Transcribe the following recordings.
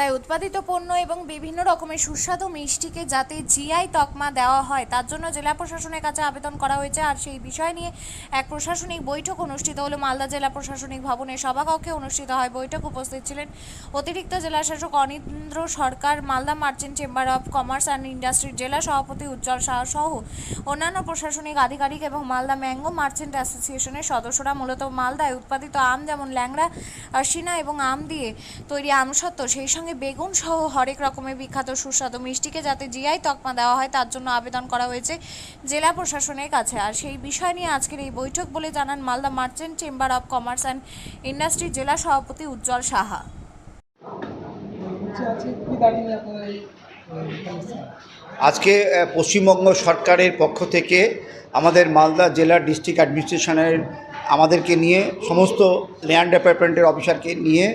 মালদায় উৎপাদিত পণ্য এবং বিভিন্ন রকমের সুস্বাদু মিষ্টিকে যাতে জিআই তকমা দেওয়া হয়, তার জন্য জেলা প্রশাসনের কাছে আবেদন করা হয়েছে। আর সেই বিষয় নিয়ে এক প্রশাসনিক বৈঠক অনুষ্ঠিত হলো। মালদা জেলা প্রশাসনিক ভবনের সভাকক্ষে অনুষ্ঠিত হয় বৈঠক। উপস্থিত ছিলেন অতিরিক্ত জেলা শাসক Anindra Sarkar, Malda merchant chamber of commerce and ইন্ডাস্ট্রির জেলা সভাপতি উজ্জ্বল শাহ সহ অন্যান্য প্রশাসনিক আধিকারিক এবং মালদা ম্যাঙ্গো মার্চেন্ট অ্যাসোসিয়েশনের সদস্যরা মূলত মালদায় উৎপাদিত আম যেমন ল্যাংড়া, আরশিনা এবং আম দিয়ে তৈরি আমসত্ত্ব সেই সঙ্গে বেগুন সহ হরেক রকমের বিখ্যাত সুস্বাদু মিষ্টিকে যাতে জিআই তকমা দেওয়া হয়, তার জন্য আবেদন করা হয়েছে জেলা প্রশাসনের কাছে। আর সেই বিষয় নিয়ে আজকের এই বৈঠক বলে জানান Malda merchant chamber of commerce and ইন্ডাস্ট্রির জেলা সভাপতি উজ্জ্বল সাহা। আজকে পশ্চিমবঙ্গ সরকারের পক্ষ থেকে আমাদের মালদা জেলা ডিস্ট্রিক্ট অ্যাডমিনিস্ট্রেশনের আমাদেরকে নিয়ে, সমস্ত ল্যান্ড ডেভেলপমেন্টের অফিসারকে নিয়ে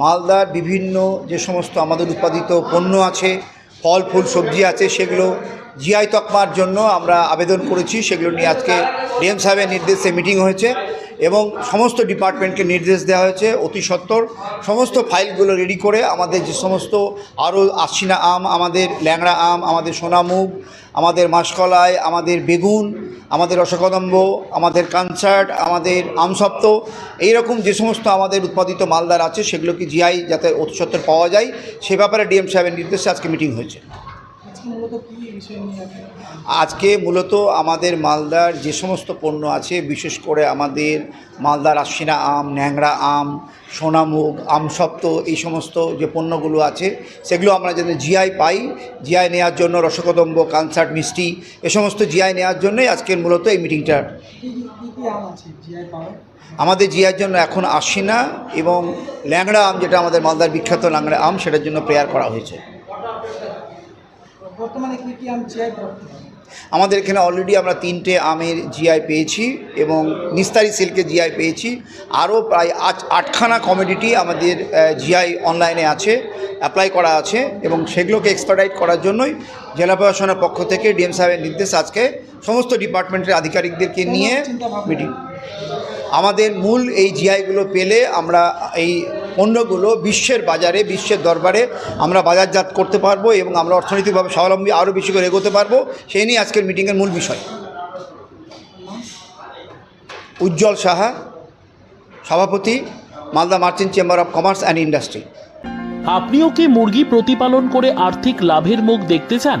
মালদার বিভিন্ন যে সমস্ত আমাদের উৎপাদিত পণ্য আছে, ফল, ফুল, সবজি আছে, সেগুলো জিআই তকমার জন্য আমরা আবেদন করেছি। সেগুলো নিয়ে আজকে ডিএম সাহেবের নির্দেশে মিটিং হয়েছে। এবং সমস্ত ডিপার্টমেন্টকে নির্দেশ দেওয়া হয়েছে অতি সত্বর। সমস্ত ফাইলগুলো রেডি করে আমাদের যে সমস্ত আরও আশিনা আম, আমাদের ল্যাংড়া আম, আমাদের সোনামুগ আমাদের মাসকলাই, আমাদের বেগুন, আমাদের রসকদম্ব আমাদের কানসার্ট আমাদের আমসপ্ত, এইরকম যে সমস্ত আমাদের উৎপাদিত মালদার আছে সেগুলোকে জিআই যাতে অতি সত্বর পাওয়া যায়, সে ব্যাপারে ডিএম সাহেবের নির্দেশে আজকে মিটিং হয়েছে। আজকে মূলত আমাদের মালদার যে সমস্ত পণ্য আছে বিশেষ করে আমাদের মালদার আশিনা আম ন্যাংরা আম সোনামুগ আমসপ্ত এই সমস্ত যে পণ্যগুলো আছে সেগুলো আমরা যাতে জিআই পাই। জিআই নেওয়ার জন্য রসকদম্ব কানসার্ট মিষ্টি এ সমস্ত জিআই নেওয়ার জন্যই আজকের মূলত এই মিটিংটা। কি কি কি কি আম আছে জিআই পাওয়ার? আমাদের জিয়ার জন্য এখন আশিনা এবং ল্যাংড়া আম যেটা আমাদের মালদার বিখ্যাত ল্যাংড়া আম সেটার জন্য প্রেয়ার করা হয়েছে। বর্তমানে কি কি আম জিআই আমাদের এখানে অলরেডি আমরা তিনটে আমের জিআই পেয়েছি এবং নিস্তারি সিল্কের জিআই পেয়েছি। আরও প্রায় আট আটখানা কমোডিটি আমাদের জিআই অনলাইনে আছে অ্যাপ্লাই করা আছে এবং সেগুলোকে এক্সপার্টাইট করার জন্যই জেলা প্রশাসনের পক্ষ থেকে ডিএম সাহেবের নির্দেশ আজকে সমস্ত ডিপার্টমেন্টের আধিকারিকদেরকে নিয়ে মিটিং আমাদের মূল এই জিআইগুলো পেলে আমরা এই পণ্যগুলো বিশ্বের বাজারে, বিশ্বের দরবারে আমরা বাজারজাত করতে পারব এবং আমরা অর্থনৈতিকভাবে স্বাবলম্বী আরও বেশি করে এগোতে পারব। সেই নিয়ে আজকের মিটিংয়ের মূল বিষয়। উজ্জ্বল সাহা, সভাপতি, Malda merchant chamber of commerce and industry. আপনিও কি মুরগি প্রতিপালন করে আর্থিক লাভের মুখ দেখতে চান?